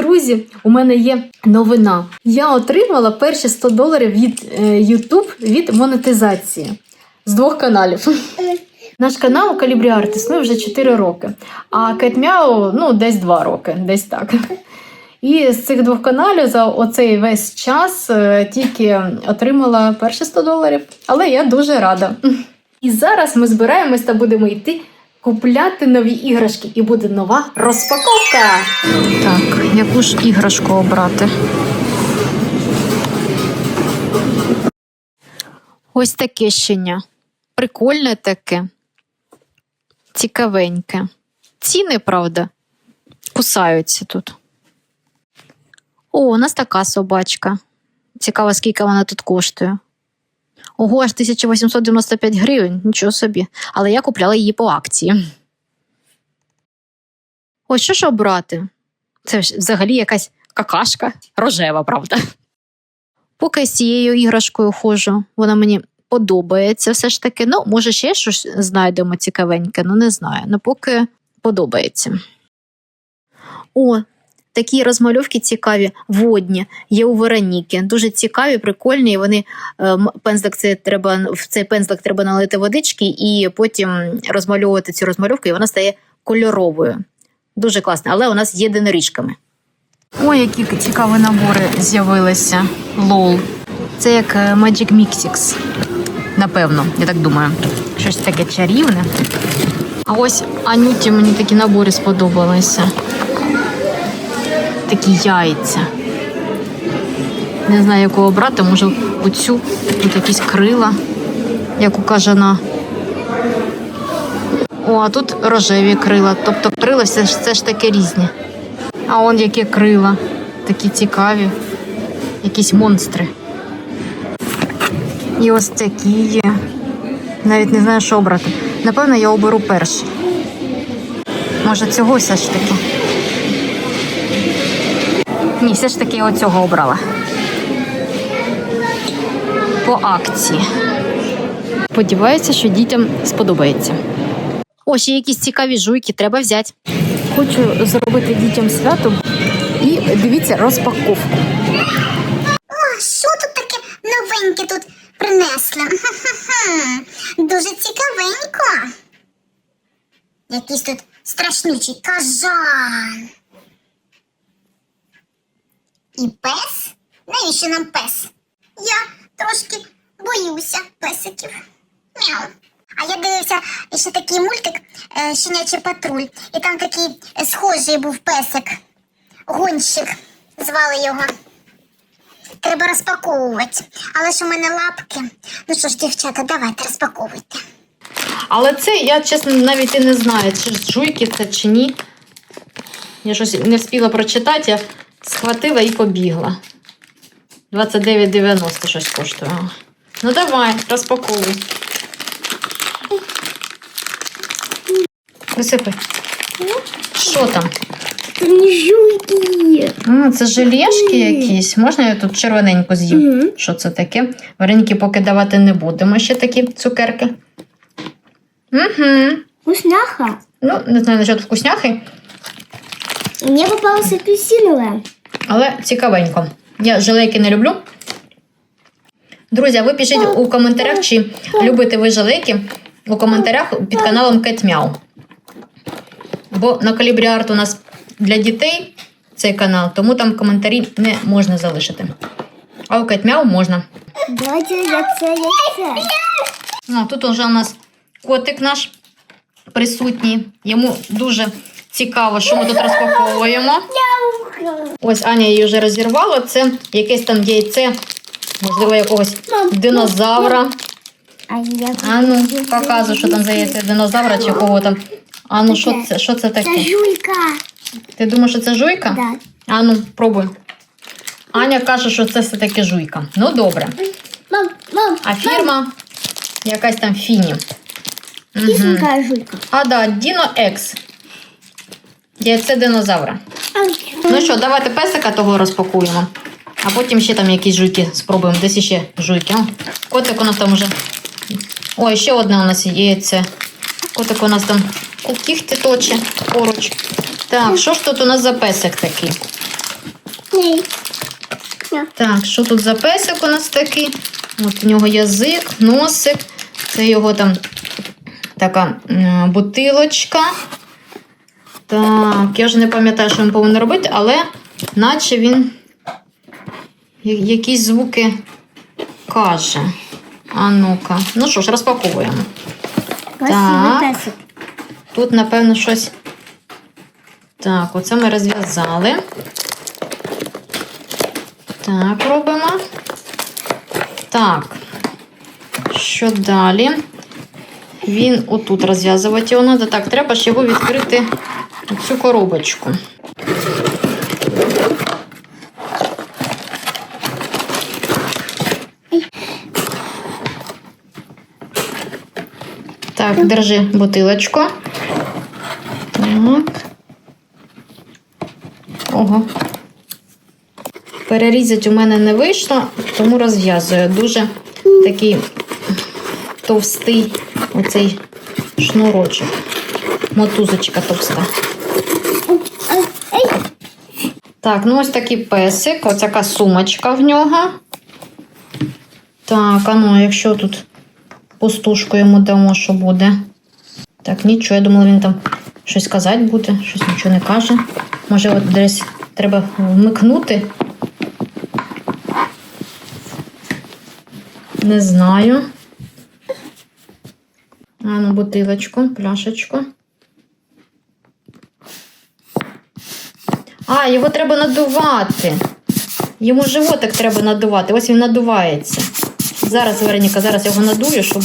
Друзі, у мене є новина. Я отримала перші 100 доларів від е, YouTube від монетизації з двох каналів. Наш канал Калібрі Арт існує вже 4 роки, а Кетмяу ну, десь 2 роки, десь так. І з цих двох каналів за оцей весь час е, тільки отримала перші 100 доларів. Але я дуже рада. І зараз ми збираємось та будемо йти купляти нові іграшки, і буде нова розпаковка. Так, яку ж іграшку обрати? Ось таке щеня. Прикольне таке. Цікавеньке. Ціни, правда, кусаються тут. О, у нас така собачка. Цікаво, скільки вона тут коштує. Ого, аж 1895 гривень, нічого собі. Але я купляла її по акції. Ось що ж обрати? Це взагалі якась какашка, рожева, правда. Поки з цією іграшкою ходжу, вона мені подобається все ж таки. Ну, може, ще щось знайдемо цікавеньке, ну не знаю. Ну, поки подобається. О, такі розмальовки цікаві, водні, є у Вероніки. Дуже цікаві, прикольні. і Вони е, пензлик це треба в цей пензлик треба налити водички і потім розмальовувати цю розмальовку, і вона стає кольоровою. Дуже класно, але у нас є єдиноріжками. Ой, які цікаві набори з'явилися. Лол. Це як е, Magic Mixix. Напевно, я так думаю. Щось таке чарівне. А ось Анюті мені такі набори сподобалися. Такі яйця. Не знаю, яку обрати, може оцю, тут якісь крила, як у кажана. О, а тут рожеві крила. Тобто крила все ж, все ж таки різні. А он які крила, такі цікаві, якісь монстри. І ось такі є. Навіть не знаю, що обрати. Напевно, я оберу перший. Може, цього все ж таки. Ні, все ж таки я оцього обрала. По акції. Сподіваюся, що дітям сподобається. О, ще якісь цікаві жуйки, треба взяти. Хочу зробити дітям свято і дивіться розпаковку. О, що тут таке новеньке тут принесли? Хм, Дуже цікавенько. Якийсь тут страшнючий кажан. І пес? Навіщо нам пес? Я трошки боюся песиків. Мяу. А я дивився ще такий мультик е, Щенячий патруль. І там такий схожий був песик. Гонщик звали його. Треба розпаковувати. Але ж у мене лапки. Ну що ж, дівчата, давайте розпаковуйте. Але це я чесно навіть і не знаю, чи жуйки це чи ні. Я щось не встигла прочитати, я схватила і побігла. 29,90 щось коштує. Ну давай, розпаковуй. Висипай. Що там? Жуйки. А, це желешки якісь. Можна я тут червоненько з'їм? Що це таке? Вареники поки давати не будемо ще такі цукерки. Угу. Вкусняха. Ну, не знаю насчет вкусняхи, Мне попалась апельсиновая. Але цікавенько. Я желейки не люблю. Друзі, а ви пишіть у коментарях, чи любите ви желейки у коментарях під каналом Кетмяу. Бо на калібрі арт у нас для дітей цей канал, тому там коментарі не можна залишити. А у Кетмяу можна. Давайте яйце, яйце. Ну, тут вже у нас котик наш присутній. Йому дуже цікаво, що ми тут розпаковуємо. Ось Аня її вже розірвала. Це якесь там яйце, можливо, якогось динозавра. А ну, показуй, що там за яйце динозавра чи кого там. А ну, що це, що це Це таке? жуйка. Ти думаєш, що це жуйка? Да. А ну, пробуй. Аня каже, що це все-таки жуйка. Ну, добре. Мам, мам, А фірма якась там фіні. кисленькая жуйка. А, да, Діно Екс. Яйце динозавра. Ну що, давайте песика того розпакуємо. А потім ще там якісь жуйки спробуємо. Десь ще жуйки. О, котик у нас там уже. Ой, ще одне у нас є яйце. Котик у нас там кігті точе поруч. Так, що ж тут у нас за песик такий? Так, що тут за песик у нас такий? От у нього язик, носик. Це його там така бутилочка. Так, я вже не пам'ятаю, що він повинен робити, але наче він якісь звуки каже. А ну-ка. Ну що ж, розпаковуємо. Так. Тут, напевно, щось. Так, оце ми розв'язали. Так, робимо. Так. Що далі? Він отут розв'язувати його треба. Так, треба ж його відкрити цю коробочку. Так, держи бутилочку. Так. Ого. Перерізати у мене не вийшло, тому розв'язую. Дуже такий товстий оцей шнурочок. Мотузочка товста. Так, ну ось такий песик, ось така сумочка в нього. Так, а ну, якщо тут пустушку йому дамо, що буде? Так, нічого, я думала, він там щось казати буде, щось нічого не каже. Може, от десь треба вмикнути. Не знаю. А ну, бутилочку, пляшечку. А, його треба надувати. Йому животик треба надувати. Ось він надувається. Зараз, Вероніка, зараз його надую, щоб.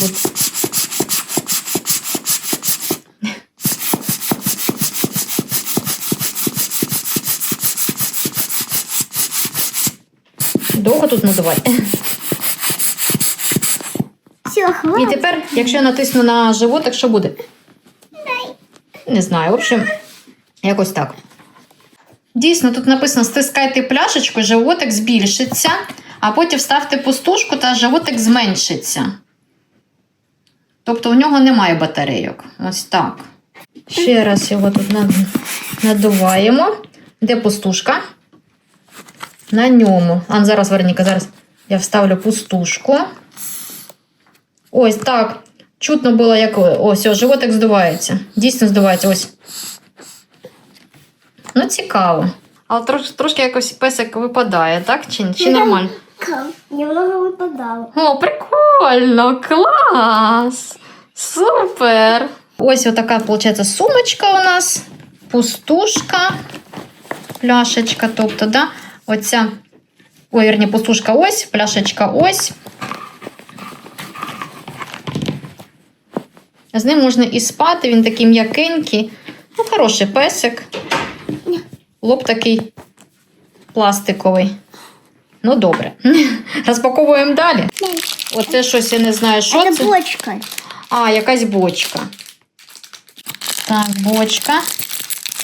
Довго тут надувати. все, І тепер, якщо я натисну на животик, що буде? Не знаю. В общем, якось так. Дійсно, тут написано: стискайте пляшечку, животик збільшиться, а потім ставте пустушку та животик зменшиться. Тобто у нього немає батарейок. Ось так. Ще раз його тут надуваємо. Де пустушка? На ньому. А зараз, Верніка, зараз я вставлю пустушку. Ось так. Чутно було, як ось, ось животик здувається. Дійсно здувається. Ось. Ну, цікаво. Але трош, трошки якось песик випадає, так? Чи, чи нормально? Немного выпадало. О, прикольно! Клас! Супер! Ось отака, виходить, сумочка у нас, пустушка, пляшечка, тобто, да? Оця. Ой, верні, пустушка ось, пляшечка ось. З ним можна і спати, він такий м'якенький. Ну, хороший песик. Лоб такий пластиковий. Ну, добре. Розпаковуємо далі. Оце щось я не знаю, що Это це. бочка. А, якась бочка. Так, бочка.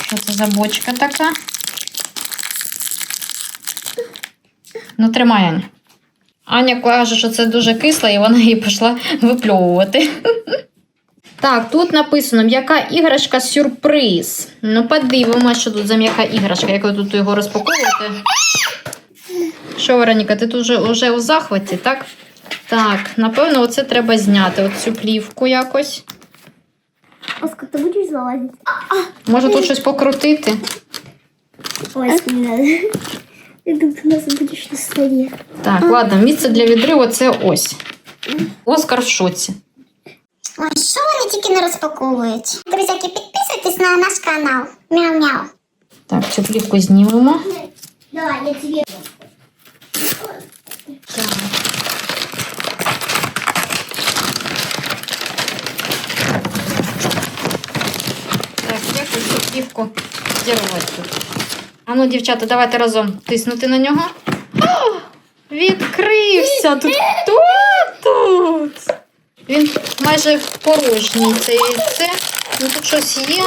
Що це за бочка така? Ну, тримай, Аня. Аня каже, що це дуже кисло, і вона її пішла випльовувати. Так, тут написано м'яка іграшка сюрприз. Ну, подивимося, що тут за м'яка іграшка, як ви тут його розпаковуєте. Що, Вероніка, ти тут вже, вже у захваті, так? Так, напевно, оце треба зняти, оцю плівку якось. Оскар, ты будешь залазить? Може тут щось покрутити? Ой, не надо. Я думаю, ты у нас будешь на столе. Так, ладно, місце для відриву це ось. Оскар в шоці. Ой, що вони тільки не розпаковують? Друзяки, підписуйтесь на наш канал. Мяу-мяу. Так, цю плівку знімемо. Давай, я тебе. Так. Так, же цю плівку зірвати тут? А ну, дівчата, давайте разом тиснути на нього. О, відкрився! Тут хто тут? Він майже порожній це яйце. Ну тут щось є.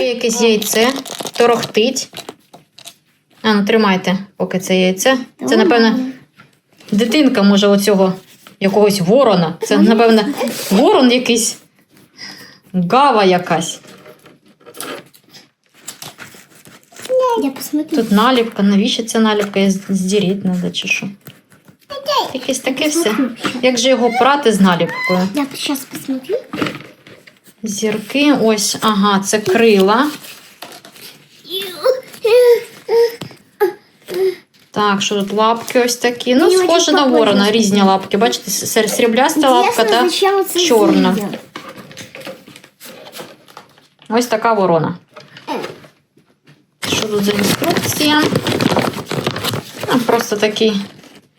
Є якесь яйце. Торохтить. А, ну тримайте, поки це яйце. Це, напевно, дитинка, може, оцього якогось ворона. Це, напевно, ворон якийсь. Гава якась. Я посмотрю. Тут наліпка, навіщо ця наліпка? Здіріть треба чи що? Якесь таке все. Як же його прати з наліпкою? Я сейчас посмотрю. Зірки, ось, ага, це крила. Так, що тут лапки ось такі. Ну, Мені схоже на ворона, різні лапки. Бачите, срібляста лапка та зачем чорна. Ось така ворона. Що тут за інструкція? А, просто такий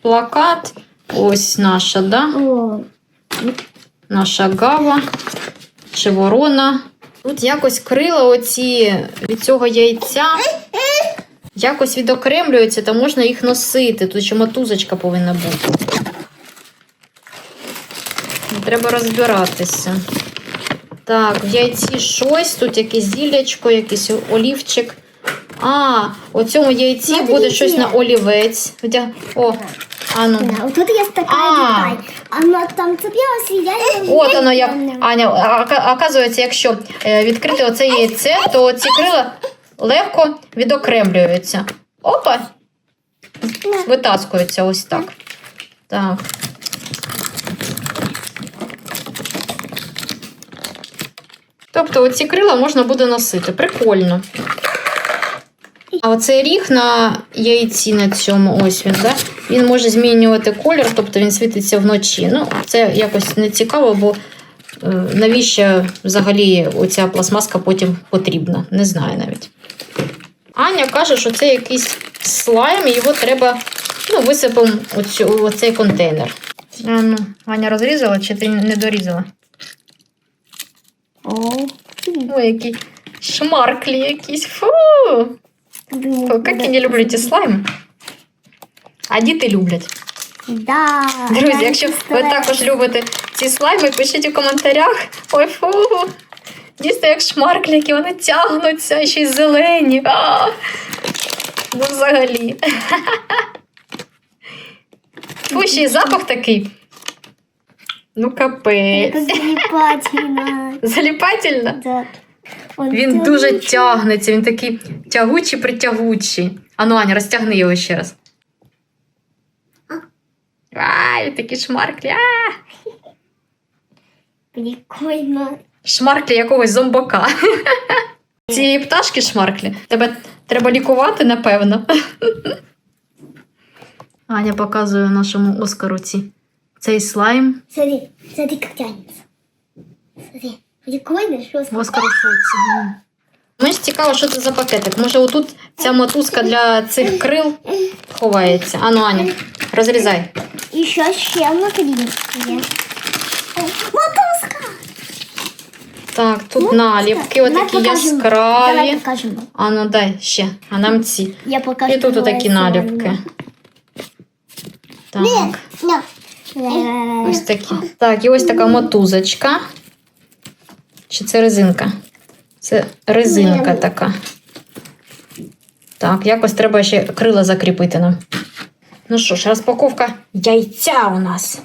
плакат. Ось наша, да? Наша гава чи ворона. Тут якось крила оці від цього яйця якось відокремлюються, та можна їх носити. Тут ще мотузочка повинна бути. Треба розбиратися. Так, в яйці щось, тут якесь зіллячко, якийсь олівчик. А, у цьому яйці буде щось на олівець. О, а ну. да, вот тут есть такая А. деталь. Она там цеплялась, и я ее... От воно як. Аня, а- оказується, якщо е, відкрити оце яйце, то ці крила легко відокремлюються. Опа! Витаскуються ось так. Так. Тобто оці крила можна буде носити. Прикольно. А оцей ріг на яйці на цьому ось він, да? Він може змінювати колір, тобто він світиться вночі. Ну, це якось не цікаво, бо е, навіщо взагалі оця пластмаска потім потрібна? Не знаю навіть. Аня каже, що це якийсь слайм, і його треба ну, висипемо у оцей контейнер. А, ну, Аня розрізала чи ти не дорізала? О, Ой, які шмарклі якісь. Фу, як я не люблю ці слайми. А діти люблять. Да. Друзі, якщо ви також любите ці слайми, пишіть у коментарях. Ой, фу. Дійсно, як шмаркліки, вони тягнуться, ще й зелені. А! Ну, взагалі. Фу, ще й запах такий. Ну, капець. Это залипательно. Заліпательно. Да. Він дуже тягнеться, він такий тягучий притягучий. Ану, Аня, розтягни його ще раз. Ай, такі шмарклі. А! Прикольно. Шмарклі якогось зомбака. Цієї пташки шмарклі. Тебе треба лікувати, напевно. Аня показує нашому Оскару ці. Цей слайм. Смотри, смотри, как тянется. Смотри, прикольно, что В Оскару шоці. Мені ж цікаво, що це за пакетик. Може, отут ця мотузка для цих крил ховається. Ану, Аня, розрізай. Еще с чем внутри? Мотузка! Так, тут наліпки, Давай отакі покажем. Давай яскраві. покажем. А ну дай ще, а нам ці. Я покажу. І тут отакі наліпки. Так, ось такі. Так, і ось така мотузочка. Чи це резинка? Це резинка така. Так, якось треба ще крила закріпити нам. Ну що ж, розпаковка яйця у нас.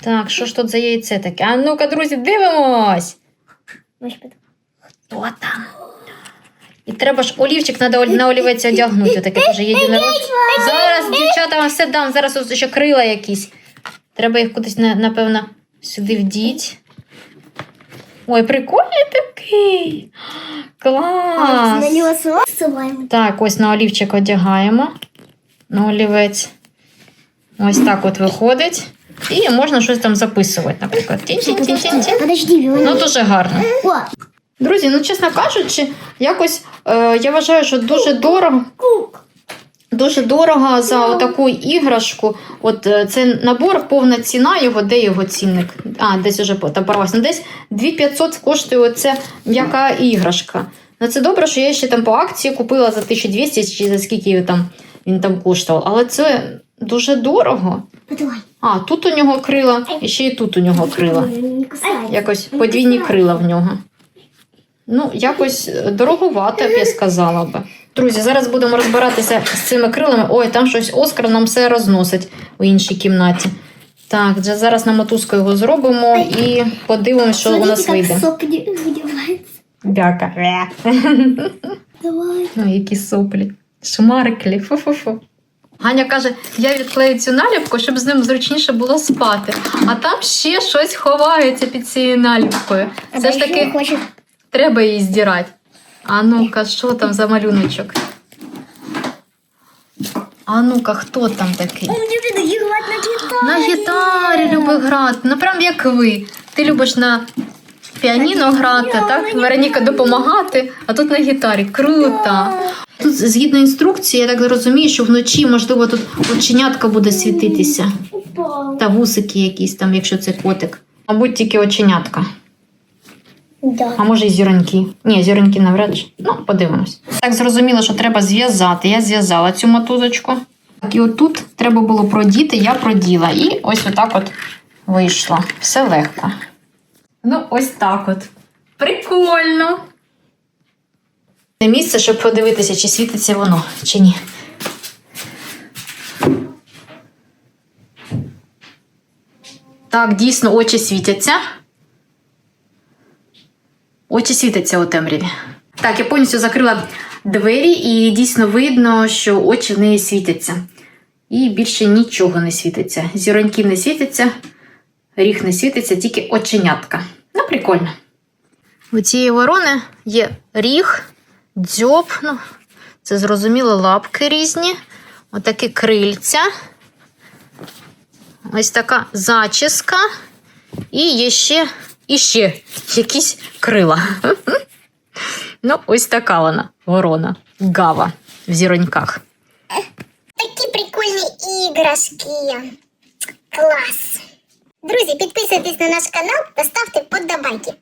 Так, що ж тут за яйце таке? А ну-ка, друзі, дивимось! Хто там? І треба ж олівчик треба на олівець одягнути. Таке теж єдине. Зараз, дівчата, вам все дам. Зараз ще крила якісь. Треба їх кудись, напевно, сюди вдіть. Ой, прикольний такий. Клас! Так, ось на олівчик одягаємо. На олівець. Ось так от виходить. І можна щось там записувати, наприклад. Подожди, Ну, дуже гарно. Друзі, ну чесно кажучи, якось е, я вважаю, що дуже дорого. Дуже дорого за таку іграшку. От е, це набор, повна ціна його, де його цінник? А, десь уже по- порвався. Ну, десь 2500 коштує оця м'яка іграшка. Ну це добре, що я ще там по акції купила за 1200 чи за скільки там він там коштував. Але це дуже дорого. А, тут у нього крила, і ще й тут у нього крила. Якось подвійні крила в нього. Ну, якось дороговато, б я сказала би. Друзі, зараз будемо розбиратися з цими крилами. Ой, там щось Оскар нам все розносить у іншій кімнаті. Так, зараз на мотузку його зробимо і подивимося, що у нас вийде. Бяка. Давай. Ой, які соплі. Шмарклі. Фу-фу-фу. Ганя каже, я відклею цю наліпку, щоб з ним зручніше було спати. А там ще щось ховається під цією наліпкою. Все ж таки треба її здирати. А ну-ка, що там за малюночок? А ну-ка, хто там такий? Он любит играть на гитаре. На гітарі любить грати. Ну прям як ви. Ти любиш на піаніно грати, так? Вероніка допомагати, а тут на гітарі. Круто. Тут згідно інструкції, я так розумію, що вночі, можливо, тут оченятка буде світитися. Та вусики якісь там, якщо це котик. Мабуть, тільки оченятка. Да. А може і зіроньки. Ні, зіроньки навряд чи. Ну, подивимось. Так зрозуміло, що треба зв'язати. Я зв'язала цю мотузочку. Так, і отут треба було продіти, я проділа. І ось отак от вийшло. Все легко. Ну, ось так от. Прикольно. Це місце, щоб подивитися, чи світиться воно, чи ні. Так, дійсно, очі світяться. Очі світяться у темряві. Так, я повністю закрила двері, і дійсно видно, що очі в неї світяться. І більше нічого не світиться. Зіроньки не світяться, ріг не світиться, тільки оченятка. Ну, прикольно. У цієї ворони є ріг, дзьоб, ну, це зрозуміло, лапки різні, отакі крильця. Ось така зачіска. І є ще, і ще якісь крила. Ну, ось така вона, ворона, гава в зіроньках. Такі прикольні іграшки. Клас. Друзі, підписуйтесь на наш канал та ставте подобайки.